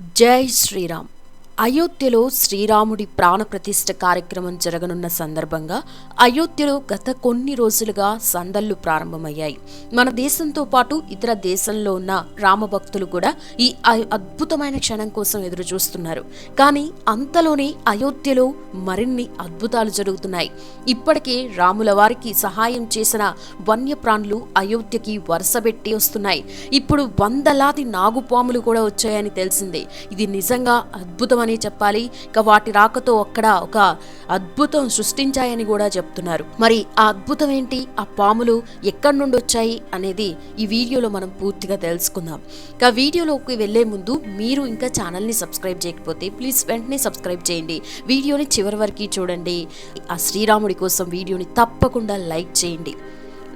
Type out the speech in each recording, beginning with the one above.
జై శ్రీరామ్ అయోధ్యలో శ్రీరాముడి ప్రాణప్రతిష్ఠ కార్యక్రమం జరగనున్న సందర్భంగా అయోధ్యలో గత కొన్ని రోజులుగా సందళ్ళు ప్రారంభమయ్యాయి. మన దేశంతో పాటు ఇతర దేశంలో ఉన్న రామభక్తులు కూడా ఈ అద్భుతమైన క్షణం కోసం ఎదురు చూస్తున్నారు కానీ అంతలోనే అయోధ్యలో మరిన్ని అద్భుతాలు జరుగుతున్నాయి. ఇప్పటికే రాముల వారికి సహాయం చేసిన వన్యప్రాణులు అయోధ్యకి వరుసబెట్టి వస్తున్నాయి. ఇప్పుడు వందలాది నాగుపాములు కూడా వచ్చాయని తెలిసిందే. ఇది నిజంగా అద్భుతమైన చెప్పాలి. ఇక వాటి రాకతో అక్కడ ఒక అద్భుతం సృష్టించాయని కూడా చెప్తున్నారు. మరి ఆ అద్భుతం ఏంటి? ఆ పాములు ఎక్కడి నుండి వచ్చాయి అనేది ఈ వీడియోలో మనం పూర్తిగా తెలుసుకుందాం. ఇక వీడియోలోకి వెళ్ళే ముందు మీరు ఇంకా ఛానల్ని సబ్స్క్రైబ్ చేయకపోతే ప్లీజ్ వెంటనే సబ్స్క్రైబ్ చేయండి. వీడియోని చివరి వరకు చూడండి. ఆ శ్రీరాముడి కోసం వీడియోని తప్పకుండా లైక్ చేయండి.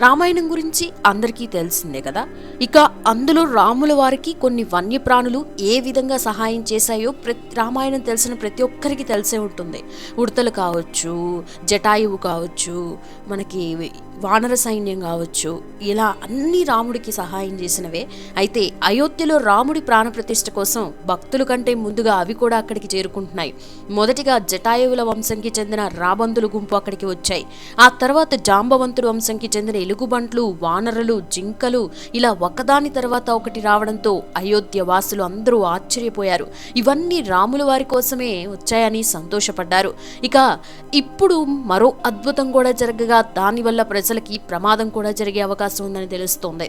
రామాయణం గురించి అందరికీ తెలిసిందే కదా? ఇక అందులో రాముల వారికి కొన్ని వన్యప్రాణులు ఏ విధంగా సహాయం చేశాయో ప్రతి రామాయణం తెలిసిన ప్రతి ఒక్కరికి తెలిసే ఉంటుంది. ఉడతలు కావచ్చు జటాయువు కావచ్చు మనకి వానర సైన్యం కావచ్చు ఇలా అన్ని రాముడికి సహాయం చేసినవే. అయితే అయోధ్యలో రాముడి ప్రాణప్రతిష్ఠ కోసం భక్తుల కంటే ముందుగా అవి కూడా అక్కడికి చేరుకుంటున్నాయి. మొదటిగా జటాయువుల వంశంకి చెందిన రాబందుల గుంపు అక్కడికి వచ్చాయి. ఆ తర్వాత జాంబవంతుడు వంశంకి చెందిన ఎలుగుబంట్లు వానరులు జింకలు ఇలా ఒకదాని తర్వాత ఒకటి రావడంతో అయోధ్య వాసులు అందరూ ఆశ్చర్యపోయారు. ఇవన్నీ రాముల వారి కోసమే వచ్చాయని సంతోషపడ్డారు. ఇక ఇప్పుడు మరో అద్భుతం కూడా జరగగా దానివల్ల ప్రజలకి ప్రమాదం కూడా జరిగే అవకాశం ఉందని తెలుస్తోంది.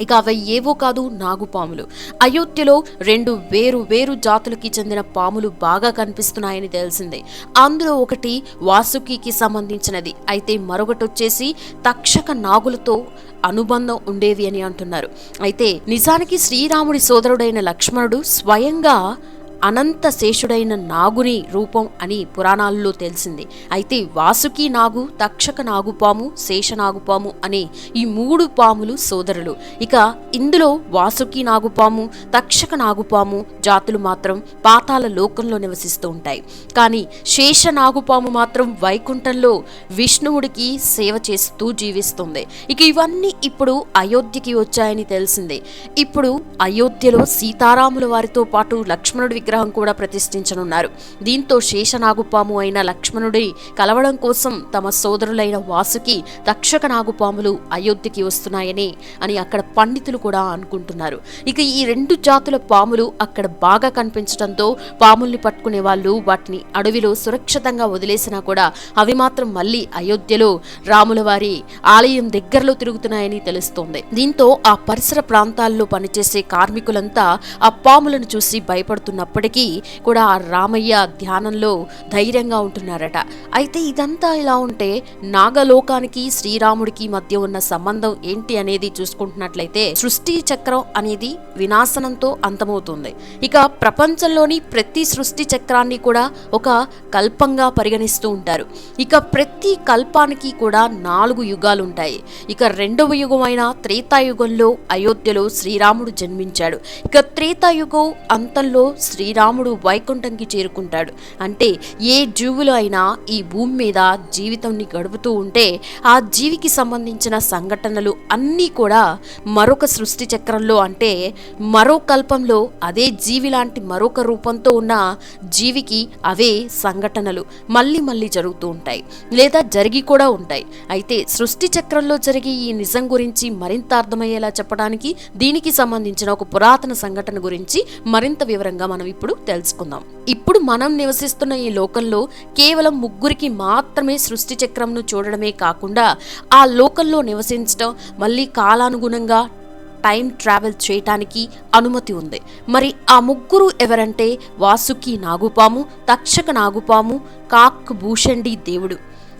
ఇక అవి ఏవో కాదు నాగుపాములు అయోధ్యలో రెండు వేరు వేరు జాతులకి చెందిన పాములు బాగా కనిపిస్తున్నాయని తెలిసిందే. అందులో ఒకటి వాసుకికి సంబంధించినది. అయితే మరొకటి వచ్చేసి తక్షక నాగులతో అనుబంధం ఉండేవి అని అంటున్నారు. అయితే నిజానికి శ్రీరాముడి సోదరుడైన లక్ష్మణుడు స్వయంగా అనంత శేషుడైన నాగుని రూపం అని పురాణాల్లో తెలిసింది. అయితే వాసుకి నాగు తక్షక నాగుపాము శేషనాగుపాము అనే ఈ మూడు పాములు సోదరులు. ఇక ఇందులో వాసుకి నాగుపాము తక్షక నాగుపాము జాతులు మాత్రం పాతాల లోకంలో నివసిస్తూ ఉంటాయి. కానీ శేష నాగుపాము మాత్రం వైకుంఠంలో విష్ణువుడికి సేవ చేస్తూ జీవిస్తుంది. ఇక ఇవన్నీ ఇప్పుడు అయోధ్యకి వచ్చాయని తెలిసిందే. ఇప్పుడు అయోధ్యలో సీతారాముల వారితో పాటు లక్ష్మణుడి విగ్రహం విగ్రహం కూడా ప్రతిష్ఠించనున్నారు. దీంతో శేషనాగుపాము అయిన లక్ష్మణుడి కలవడం కోసం తమ సోదరులైన వాసుకి తక్షక నాగుపాములు అయోధ్యకి వస్తున్నాయని అని అక్కడ పండితులు కూడా అనుకుంటున్నారు. ఇక ఈ రెండు జాతుల పాములు అక్కడ బాగా కనిపించడంతో పాముల్ని పట్టుకునే వాళ్ళు వాటిని అడవిలో సురక్షితంగా వదిలేసినా కూడా అవి మాత్రం మళ్ళీ అయోధ్యలో రాముల వారి ఆలయం దగ్గరలో తిరుగుతున్నాయని తెలుస్తోంది. దీంతో ఆ పరిసర ప్రాంతాల్లో పనిచేసే కార్మికులంతా ఆ పాములను చూసి భయపడుతున్నప్పుడు భయపడుతున్నప్పటికీ కూడా ఆ రామయ్య ధ్యానంలో ధైర్యంగా ఉంటున్నారట. అయితే ఇదంతా ఇలా ఉంటే నాగలోకానికి శ్రీరాముడికి మధ్య ఉన్న సంబంధం ఏంటి అనేది చూసుకుంటున్నట్లయితే సృష్టి చక్రం అనేది వినాశనంతో అంతమవుతుంది. ఇక ప్రపంచంలోని ప్రతి సృష్టి చక్రాన్ని కూడా ఒక కల్పంగా పరిగణిస్తూ ఉంటారు. ఇక ప్రతి కల్పానికి కూడా నాలుగు యుగాలు ఉంటాయి ఇక రెండవ యుగమైన త్రేతాయుగంలో అయోధ్యలో శ్రీరాముడు జన్మించాడు. ఇక త్రేతాయుగం అంతంలో శ్రీ శ్రీరాముడు వైకుంఠంకి చేరుకుంటాడు. అంటే ఏ జీవులు అయినా ఈ భూమి మీద జీవితాన్ని గడుపుతూ ఉంటే ఆ జీవికి సంబంధించిన సంఘటనలు అన్నీ కూడా మరొక సృష్టి చక్రంలో అంటే మరో కల్పంలో అదే జీవి లాంటి మరొక రూపంతో ఉన్న జీవికి అవే సంఘటనలు మళ్ళీ మళ్ళీ జరుగుతూ ఉంటాయి. లేదా జరిగి కూడా ఉంటాయి. అయితే సృష్టి చక్రంలో జరిగే ఈ నిజం గురించి మరింత అర్థమయ్యేలా చెప్పడానికి దీనికి సంబంధించిన ఒక పురాతన సంఘటన గురించి మరింత వివరంగా మనం ఇప్పుడు తెలుసుకుందాం. ఇప్పుడు మనం నివసిస్తున్న ఈ లోకంలో కేవలం ముగ్గురికి మాత్రమే సృష్టి చక్రంను చూడడమే కాకుండా ఆ లోకంలో నివసించడం మళ్ళీ కాలానుగుణంగా టైం ట్రావెల్ చేయటానికి అనుమతి ఉంది. మరి ఆ ముగ్గురు ఎవరంటే వాసుకి నాగుపాము తక్షక నాగుపాము కాక్ భూషండి దేవుడు.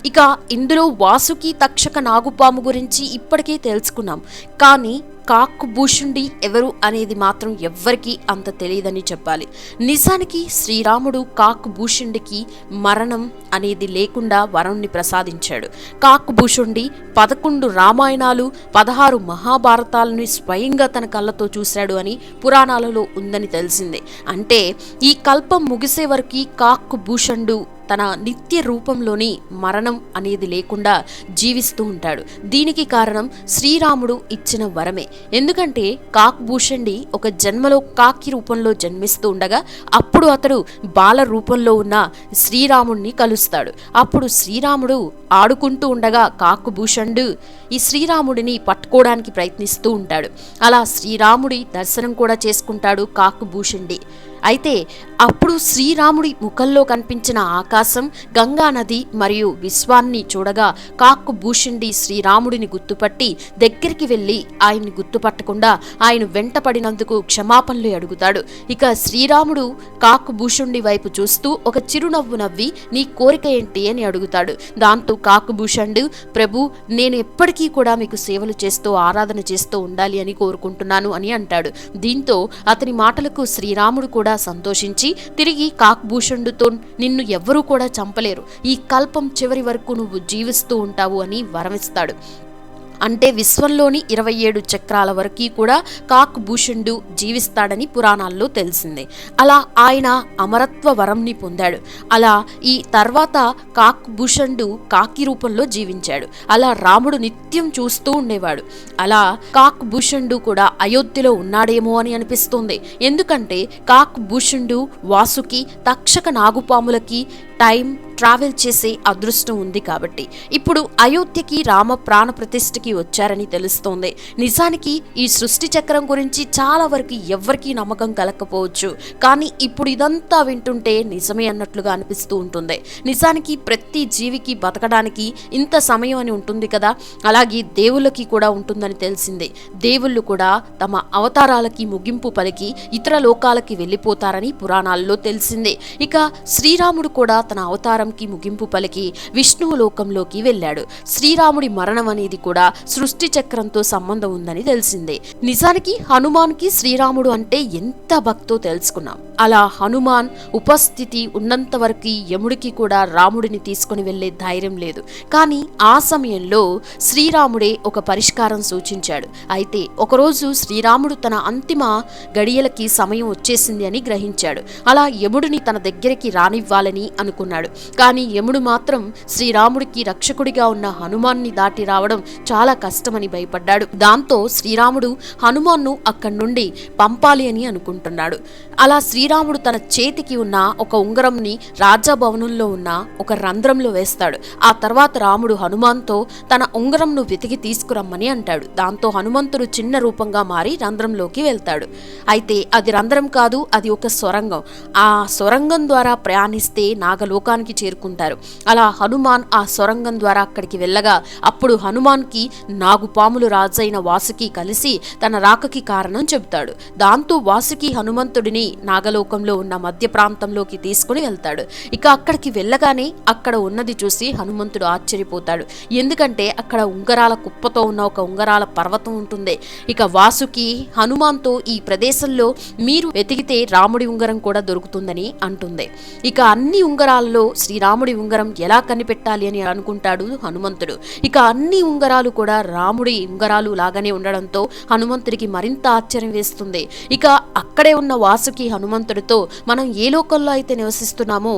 ఇక ఇందులో వాసుకి తక్షక నాగుపాము గురించి ఇప్పటికే తెలుసుకున్నాం. కానీ కాక్ భూషుండి ఎవరు అనేది మాత్రం ఎవ్వరికీ అంత తెలియదని చెప్పాలి. నిజానికి శ్రీరాముడు కాక్ భూషుండికి మరణం అనేది లేకుండా వరంని ప్రసాదించాడు. కాక్ భూషుండి పదకొండు రామాయణాలు పదహారు మహాభారతాలను స్వయంగా తన కళ్ళతో చూశాడు అని పురాణాలలో ఉందని తెలిసిందే. అంటే ఈ కల్పం ముగిసే వరకు కాక్ భూషణుడు తన నిత్య రూపంలోని మరణం అనేది లేకుండా జీవిస్తూ ఉంటాడు. దీనికి కారణం శ్రీరాముడు ఇచ్చిన వరమే. ఎందుకంటే కాక్భూషణి ఒక జన్మలో కాకి రూపంలో జన్మిస్తూ ఉండగా అప్పుడు అతడు బాల రూపంలో ఉన్న శ్రీరాముణ్ణి కలుస్తాడు. అప్పుడు శ్రీరాముడు ఆడుకుంటూ ఉండగా కాకుభూషణుడు ఈ శ్రీరాముడిని పట్టుకోవడానికి ప్రయత్నిస్తూ ఉంటాడు. అలా శ్రీరాముడి దర్శనం కూడా చేసుకుంటాడు కాకుభూషణుడి. అయితే అప్పుడు శ్రీరాముడి ముఖంలో కనిపించిన ఆకాశం గంగా నది మరియు విశ్వాన్ని చూడగా కాక్కు భూషుండి శ్రీరాముడిని గుర్తుపట్టి దగ్గరికి వెళ్ళి ఆయన్ని గుర్తుపట్టకుండా ఆయన వెంటపడినందుకు క్షమాపణలు అడుగుతాడు. ఇక శ్రీరాముడు కాక్కు భూషుండి వైపు చూస్తూ ఒక చిరునవ్వు నవ్వి నీ కోరిక ఏంటి? అని అడుగుతాడు. దాంతో కాకుభూషణుడు ప్రభు నేను ఎప్పటికీ కూడా మీకు సేవలు చేస్తూ ఆరాధన చేస్తూ ఉండాలి అని కోరుకుంటున్నాను అని అంటాడు. దీంతో అతని మాటలకు శ్రీరాముడు కూడా సంతోషించి తిరిగి కాక్భూషణుడితో నిన్ను ఎవ్వరూ కూడా చంపలేరు. ఈ కల్పం చివరి వరకు నువ్వు జీవిస్తూ ఉంటావు అని వరమిస్తాడు. అంటే విశ్వంలోని ఇరవై ఏడు చక్రాల వరకు కూడా కాక్ భూషణుడు జీవిస్తాడని పురాణాల్లో తెలిసింది. అలా ఆయన అమరత్వ వరంని పొందాడు. అలా ఈ తర్వాత కాక్ భూషణుడు కాకి రూపంలో జీవించాడు. అలా రాముడు నిత్యం చూస్తూ ఉండేవాడు. అలా కాక్ భూషణుడు కూడా అయోధ్యలో ఉన్నాడేమో అని అనిపిస్తుంది. ఎందుకంటే కాక్ భూషణుడు వాసుకి తక్షక నాగుపాములకి టైం ట్రావెల్ చేసే అదృష్టం ఉంది కాబట్టి. ఇప్పుడు అయోధ్యకి రామ ప్రాణ ప్రతిష్ఠకి వచ్చారని తెలుస్తోంది. నిజానికి ఈ సృష్టి చక్రం గురించి చాలా వరకు ఎవ్వరికీ నమ్మకం కలగకపోవచ్చు. కానీ ఇప్పుడు ఇదంతా వింటుంటే నిజమే అన్నట్లుగా అనిపిస్తూ ఉంటుంది. నిజానికి ప్రతి జీవికి బతకడానికి ఇంత సమయం అని ఉంటుంది కదా. అలాగే దేవుళ్ళకి కూడా ఉంటుందని తెలిసిందే. దేవుళ్ళు కూడా తమ అవతారాలకి ముగింపు పలికి ఇతర లోకాలకి వెళ్ళిపోతారని పురాణాల్లో తెలిసిందే. ఇక శ్రీరాముడు కూడా తన అవతారంకి ముగింపు పలికి విష్ణువు లోకంలోకి వెళ్ళాడు. శ్రీరాముడి మరణం అనేది కూడా సృష్టి చక్రంతో సంబంధం ఉందని తెలిసిందే. నిజానికి హనుమాన్కి శ్రీరాముడు అంటే ఎంత భక్తో తెలుసుకున్నాం. అలా హనుమాన్ ఉపస్థితి ఉన్నంత వరకు యముడికి కూడా రాముడిని తీసుకుని వెళ్ళే ధైర్యం లేదు. కానీ ఆ సమయంలో శ్రీరాముడే ఒక పరిష్కారం సూచించాడు. అయితే ఒకరోజు శ్రీరాముడు తన అంతిమ గడియలకి సమయం వచ్చేసింది అని గ్రహించాడు. అలా యముడిని తన దగ్గరికి రానివ్వాలని అనుకున్నాడు. కానీ యముడు మాత్రం శ్రీరాముడికి రక్షకుడిగా ఉన్న హనుమాన్ని దాటి రావడం చాలా కష్టమని భయపడ్డాడు. దాంతో శ్రీరాముడు హనుమాన్ను అక్కడి నుండి పంపాలి అని అనుకుంటున్నాడు. అలా శ్రీరాముడు తన చేతికి ఉన్న ఒక ఉంగరంని రాజభవనంలో ఉన్న ఒక రంధ్రంలో వేస్తాడు. ఆ తర్వాత రాముడు హనుమాన్తో తన ఉంగరంను వెతికి తీసుకురమ్మని అంటాడు. దాంతో హనుమంతుడు చిన్న రూపంగా మారి రంధ్రంలోకి వెళ్తాడు. అయితే అది రంధ్రం కాదు అది ఒక సొరంగం. ఆ సొరంగం ద్వారా ప్రయాణిస్తే లోకానికి చేరుకుంటారు. అలా హనుమాన్ ఆ సొరంగం ద్వారా అక్కడికి వెళ్ళగా అప్పుడు హనుమాన్కి నాగుపాములు రాజైన వాసుకి కలిసి తన రాకకి కారణం చెబుతాడు. దాంతో వాసుకి హనుమంతుడిని నాగలోకంలో ఉన్న మధ్య ప్రాంతంలోకి తీసుకుని వెళ్తాడు. ఇక అక్కడికి వెళ్ళగానే అక్కడ ఉన్నది చూసి హనుమంతుడు ఆశ్చర్యపోతాడు. ఎందుకంటే అక్కడ ఉంగరాల కుప్పతో ఉన్న ఒక ఉంగరాల పర్వతం ఉంటుంది. ఇక వాసుకి హనుమాన్తో ఈ ప్రదేశంలో మీరు వెతికితే రాముడి ఉంగరం కూడా దొరుకుతుందని అంటుంది. ఇక అన్ని ఉంగరాల్లో శ్రీరాముడి ఉంగరం ఎలా కనిపెట్టాలి అని అనుకుంటాడు హనుమంతుడు. ఇక అన్ని ఉంగరాలు కూడా రాముడి ఉంగరాలు లాగానే ఉండడంతో హనుమంతుడికి మరింత ఆశ్చర్యం వేస్తుంది. ఇక అక్కడే ఉన్న వాసుకి హనుమంతుడితో మనం ఏ లోకంలో అయితే నివసిస్తున్నామో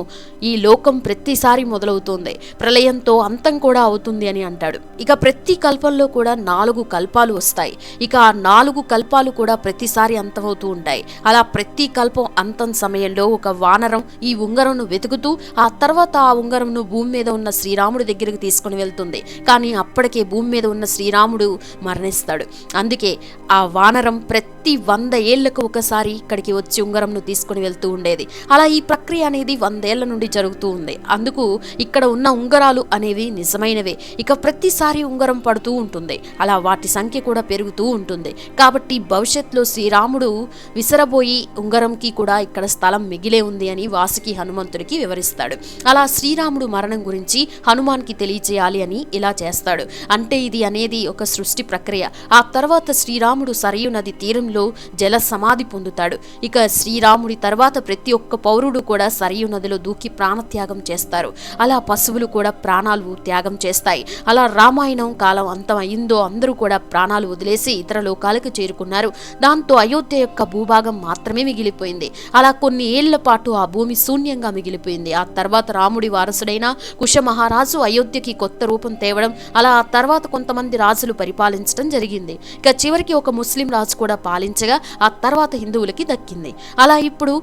ఈ లోకం ప్రతిసారి మొదలవుతుంది. ప్రళయంతో అంతం కూడా అవుతుంది అని అంటాడు. ఇక ప్రతి కల్పంలో కూడా నాలుగు కల్పాలు వస్తాయి. ఇక ఆ నాలుగు కల్పాలు కూడా ప్రతిసారి అంతమవుతూ ఉంటాయి. అలా ప్రతి కల్పం అంతం సమయంలో ఒక వానరం ఈ ఉంగరంను వెతుకుతూ ఆ తర్వాత ఆ ఉంగరంను భూమి మీద ఉన్న శ్రీరాముడి దగ్గరికి తీసుకుని వెళ్తుంది. కానీ అప్పటికే భూమి మీద ఉన్న శ్రీరాముడు మరణిస్తాడు. అందుకే ఆ వానరం ప్రతి వంద ఏళ్ళకు ఒకసారి ఇక్కడికి వచ్చి ఉంగరంను తీసుకుని వెళ్తూ ఉండేది. అలా ఈ ప్రక్రియ అనేది వందేళ్ళ నుండి జరుగుతూ ఉంది. అందుకు ఇక్కడ ఉన్న ఉంగరాలు అనేవి నిజమైనవే. ఇక ప్రతిసారి ఉంగరం పడుతూ ఉంటుంది. అలా వాటి సంఖ్య కూడా పెరుగుతూ ఉంటుంది. కాబట్టి భవిష్యత్తులో శ్రీరాముడు విసరబోయి ఉంగరంకి కూడా ఇక్కడ స్థలం మిగిలే ఉంది అని వాసుకి హనుమంతుడికి వివరిస్తారు చేస్తాడు. అలా శ్రీరాముడు మరణం గురించి హనుమాన్కి తెలియజేయాలి అని ఇలా చేస్తాడు. అంటే ఇది అనేది ఒక సృష్టి ప్రక్రియ. ఆ తర్వాత శ్రీరాముడు సరయు నది తీరంలో జల సమాధి పొందుతాడు. ఇక శ్రీరాముడి తర్వాత ప్రతి ఒక్క పౌరుడు కూడా సరయు నదిలో దూకి ప్రాణత్యాగం చేస్తారు. అలా పశువులు కూడా ప్రాణాలు త్యాగం చేస్తాయి. అలా రామాయణం కాలం అంతం అయిందో అందరూ కూడా ప్రాణాలు వదిలేసి ఇతర లోకాలకు చేరుకున్నారు. దాంతో అయోధ్య యొక్క భూభాగం మాత్రమే మిగిలిపోయింది. అలా కొన్ని ఏళ్ళ పాటు ఆ భూమి శూన్యంగా మిగిలిపోయింది. ఆ తర్వాత రాముడి వారసుడైన కుష మహారాజు అయోధ్యకి కొత్త రూపం తేవడం అలా ఆ తర్వాత కొంతమంది రాజులు పరిపాలించడం జరిగింది. ఇక చివరికి ఒక ముస్లిం రాజు కూడా పాలించగా ఆ తర్వాత హిందువులకి దక్కింది. అలా ఇప్పుడు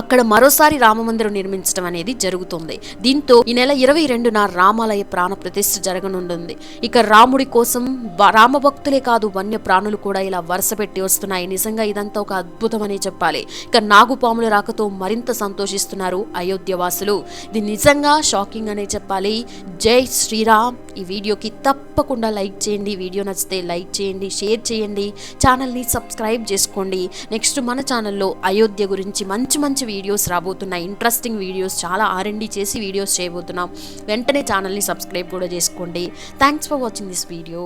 అక్కడ మరోసారి రామమందిరం నిర్మించడం అనేది జరుగుతుంది. దీంతో ఈ నెల ఇరవై రెండున రామాలయ ప్రాణ ప్రతిష్ఠ జరగనుంటుంది. ఇక రాముడి కోసం రామభక్తులే కాదు వన్య ప్రాణులు కూడా ఇలా వరుస పెట్టి వస్తున్నాయి. నిజంగా ఇదంతా ఒక అద్భుతమనే చెప్పాలి. ఇక నాగుపాముల రాకతో మరింత సంతోషిస్తున్నారు అయోధ్య వాసులు ఇది నిజంగా షాకింగ్ అనే చెప్పాలి. జై శ్రీరామ్. ఈ వీడియోకి తప్పకుండా లైక్ చేయండి. వీడియో నచ్చితే లైక్ చేయండి షేర్ చేయండి. ఛానల్ని సబ్స్క్రైబ్ చేసుకోండి. నెక్స్ట్ మన ఛానల్లో అయోధ్య గురించి మంచి మంచి మంచి వీడియోస్ రాబోతున్నాయి. ఇంట్రెస్టింగ్ వీడియోస్ చాలా ఆర్ఎండి చేసి వీడియోస్ చేయబోతున్నాం. వెంటనే ఛానల్ని సబ్స్క్రైబ్ కూడా చేసుకోండి. Thanks for watching this video